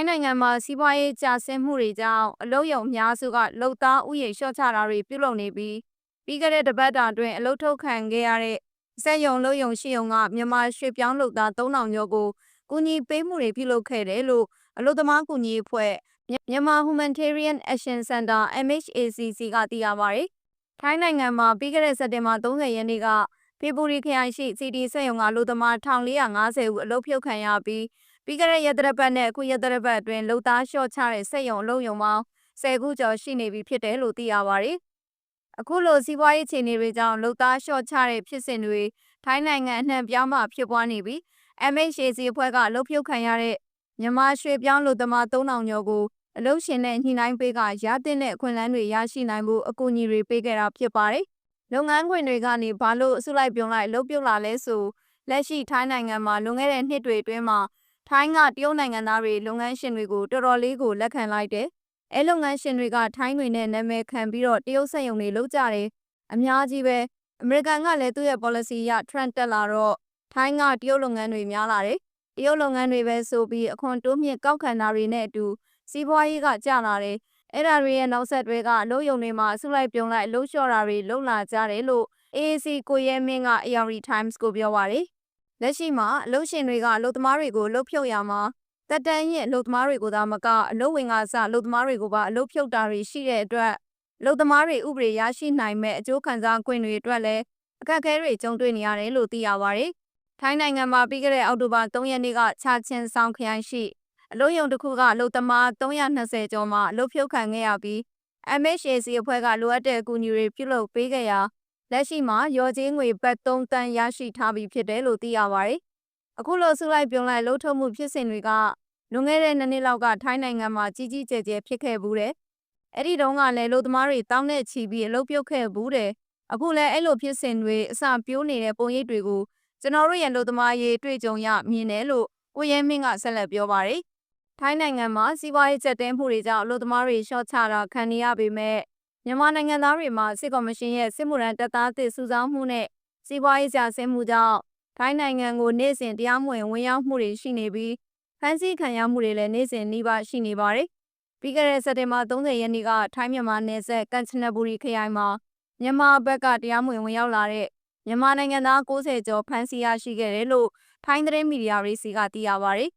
င်းနိုင်ငံမှာစီးပွားရေးကျဆင်းမှုတွေကြောင့်အလုပ်ရုံအများစုကလုပ်သားဥယျာဉ်လျှော့ချတာတွေပြုလုပ်နေပြီးပြီးခဲ့တဲ့တပတ်တာအတွင်းအလုပ်ထုတ်ခံခဲ့ရတဲ့စက်ရုံလုပ်ရုံရှိရုံကမြန်မာရွှေပြောင်းလုပ်သား3000ကျော်ကိုကူညီပေးမှုတွေပြုလုပ်ခဲ့တယ်လို့အလုပ်သမားကူညီရေးအဖွဲ့မြန်မာ Humanitarian Action Center MHACC ကသိရပါတယ်။ထိုင်းနိုင်ငံမှာပြီးခဲ့တဲ့စက်တင်ဘာ30ရက်နေ့ကဖေဘူရီခရိုင်ရှိ CD စက်ရုံကလူသမား1450ဦးအလုပ်ဖြုတ်ခံရပြီး ပြီးခဲ့တဲ့ရက်သတ္တပတ်နဲ့အခုရက်သတ္တပတ်အတွင်းလုံသားလျှော့ချတဲ့စက်ရုံအလုပ်ရုံပေါင်း10ခုကျော်ရှိနေပြီဖြစ်တယ်လို့သိရပါတယ်။အခုလိုစီးပွားရေးအခြေအနေတွေကြောင့်လုံသားလျှော့ချတဲ့ဖြစ်စဉ်တွေထိုင်းနိုင်ငံအနှံ့ပြောင်းမှဖြစ်ပွားနေပြီး MHAC အဖွဲ့ကအလုပ်ဖြုတ်ခံရတဲ့မြန်မာရွှေပြောင်းလူသမား3000ကျော်ကိုအလုပ်ရှင်နဲ့ညှိနှိုင်းပေးကရတဲ့တဲ့အခွင့်အလမ်းတွေရရှိနိုင်မှုအကူအညီတွေပေးခဲ့တာဖြစ်ပါတယ်။လုပ်ငန်းခွင်တွေကနေဘာလို့အစုလိုက်ပြုံလိုက်လုပ်ပြုတ်လာလဲဆိုလက်ရှိထိုင်းနိုင်ငံမှာလွန်ခဲ့တဲ့နှစ်တွေအတွင်းမှာ ထိုင်းကတရုတ်နိုင်ငံသားတွေလုပ်ငန်းရှင်တွေကိုတော်တော်လေးကိုလက်ခံလိုက်တယ်။အဲလုပ်ငန်းရှင်တွေကထိုင်းတွေနဲ့နာမည်ခံပြီးတော့တရုတ်စက်ရုံတွေလုပ်ကြတယ်။အများကြီးပဲအမေရိကန်ကလည်းသူ့ရဲ့ policy အရ trend တက်လာတော့ထိုင်းကတရုတ်လုပ်ငန်းတွေများလာတယ်။တရုတ်လုပ်ငန်းတွေပဲဆိုပြီးအခွန်တိုးမြင့်ကောက်ခံတာတွေနဲ့အတူစီးပွားရေးကကျလာတယ်။အဲ့ဒါတွေရဲ့နောက်ဆက်တွဲကအလုပ်ရုံတွေမှာအစုလိုက်ပြုံလိုက်အလုပ်လျှော့တာတွေလုပ်လာကြတယ်လို့ AAC ကိုရဲမင်းက ARD Times ကိုပြောပါတယ်။ လက်ရှိမှာအလုပ်ရှင်တွေကအလုပ်သမားတွေကိုအလုပ်ဖြုတ်ရမှာတက်တန်းရင်အလုပ်သမားတွေကိုသာမကအလုပ်ဝင်ကစအလုပ်သမားတွေကိုပါအလုပ်ဖြုတ်တာတွေရှိတဲ့အတွက်အလုပ်သမားတွေဥပဒေရရှိနိုင်မဲ့အကျိုးခံစား권တွေအတွက်လည်းအခက်အခဲတွေကြုံတွေ့နေရတယ်လို့သိရပါတယ်။ထိုင်းနိုင်ငံမှာပြီးခဲ့တဲ့အောက်တိုဘာ3ရက်နေ့ကချာချင်ဆောင်ခရိုင်ရှိအလုပ်ရုံတစ်ခုကအလုပ်သမား320ကျော်မှအလုပ်ဖြုတ်ခံခဲ့ရပြီး MHAC အဖွဲ့ကလိုအပ်တဲ့အကူအညီတွေပြုလုပ်ပေးခဲ့ရာ လက်ရှိမှာရော်ကြီးငွေဘတ်3တန်းရရှိထားပြီဖြစ်တယ်လို့သိရပါတယ်။အခုလိုစုလိုက်ပြုံလိုက်လှုပ်ထုတ်မှုဖြစ်စဉ်တွေကလွန်ခဲ့တဲ့နှစ်နှစ်လောက်ကထိုင်းနိုင်ငံမှာကြီးကြီးကျယ်ကျယ်ဖြစ်ခဲ့ဘူးတယ်။အဲ့ဒီတုန်းကလည်းလူသမားတွေတောင်းနဲ့ချီပြီးအလုပ်ပြုတ်ခဲ့ဘူးတယ်။အခုလည်းအဲ့လိုဖြစ်စဉ်တွေအစပြိုးနေတဲ့ပုံရိပ်တွေကိုကျွန်တော်တို့ရဲ့လူသမားရေးတွေ့ကြုံရမြင်တယ်လို့ကိုရဲမင်းကဆက်လက်ပြောပါတယ်။ထိုင်းနိုင်ငံမှာစီးပွားရေးကျက်တဲမှုတွေကြောင့်လူသမားတွေရှော့ချတာခံနေရပေမဲ့ မြန်မာနိုင်ငံသားတွေမှာစစ်ကော်မရှင်ရဲ့စစ်မှုရန်တပ်သားသစ်စုဆောင်းမှုနဲ့စီးပွားရေးကျဆင်းမှုကြောင့်ထိုင်းနိုင်ငံကိုနေ့စဉ်တရားမဝင်ဝင်ရောက်မှုတွေရှိနေပြီးဖမ်းဆီးခံရမှုတွေလည်းနေ့စဉ်နှိပါရှိနေပါတယ်။ပြီးခဲ့တဲ့စက်တင်ဘာ30ရက်နေ့ကထိုင်းမြန်မာနယ်စပ်ကန်ချနဘူရီခရိုင်မှာမြန်မာဘက်ကတရားမဝင်ဝင်ရောက်လာတဲ့မြန်မာနိုင်ငံသား90ကျော်ဖမ်းဆီးရရှိခဲ့တယ်လို့ထိုင်းသတင်းမီဒီယာတွေစီကသိရပါတယ်